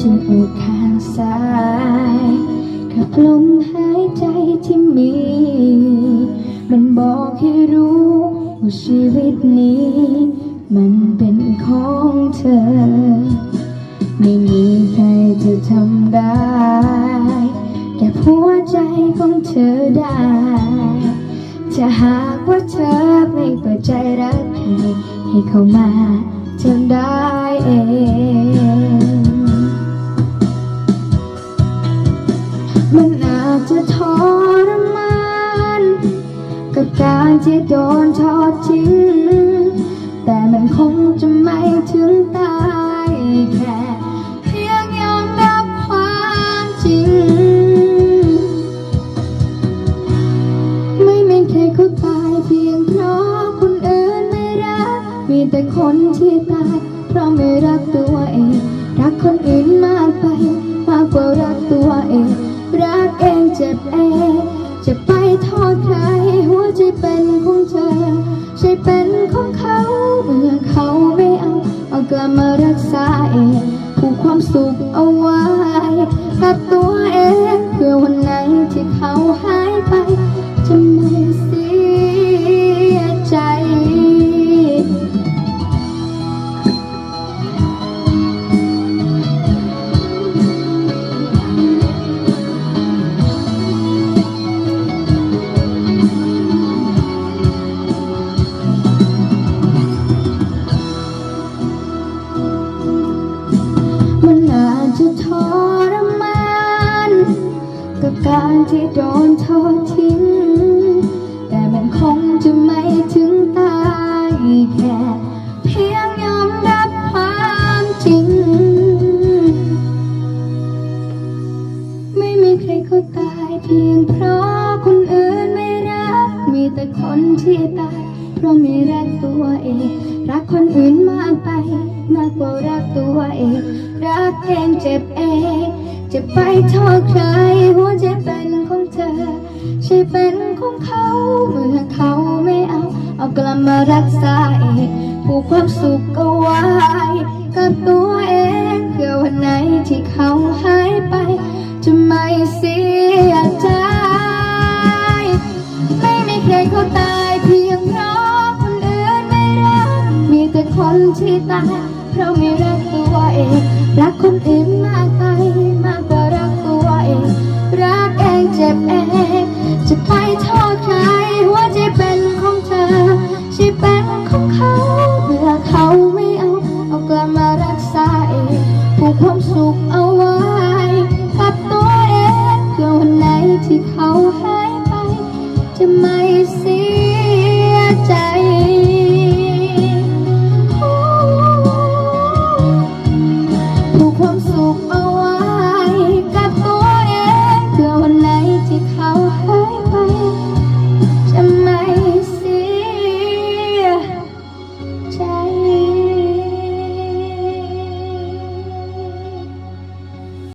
ที่อกข้างซ้ายกับลมหายใจที่มี มันบอกให้รู้ว่าชีวิตนี้ มันเป็นของเธอ ไม่มีใครจะทำได้แก่หัวใจของเธอได้จะหากว่าเธอไม่เปิดใจรักใครให้เข้ามาจนได้เอง ที่โดนทอดทิ้งแต่มันคงจะไม่ถึงตายแค่เพียงยอมรับความจริง ไม่มีใครเขาตายเพียงเพราะคนอื่นไม่รัก มีแต่คนที่ตายเพราะไม่รักตัวเอง รักคนอื่น รมานกับการที่โดนทอดทิ้ง แต่มันคงจะไม่ถึงตายแค่ เพียงยอมรับความจริง ไม่มีใครเขาตายเพียงเพราะคนอื่นไม่รัก มีแต่คนที่ตายเพราะไม่รักตัวเอง รักคนอื่นมากไป มากกว่ารักตัวเอง รักเองเจ็บเอง จะไปโทษใครหัวใจเป็นของเธอ ใช่เป็นของเขาเมื่อเขาไม่เอา เอากลับมารักษาเองผูกความสุขเอาไว้กับตัวเองเพื่อวันไหนที่เขาหายไป จะไม่เสียใจ ไม่มีใครเขาตา คนที่ตายเพราะไม่รักตัวเองรักคนอื่นมากไปมากกว่ารักตัวเอง รักเองเจ็บเองจะไปโทษใครหัวใจเป็นของเธอจะเป็นของเขาเมื่อเขาไม่เอาเอากลับมารักษาเองผูกความสุขเอาไว้กับตัวเองเพื่อวันไหนที่เขาให้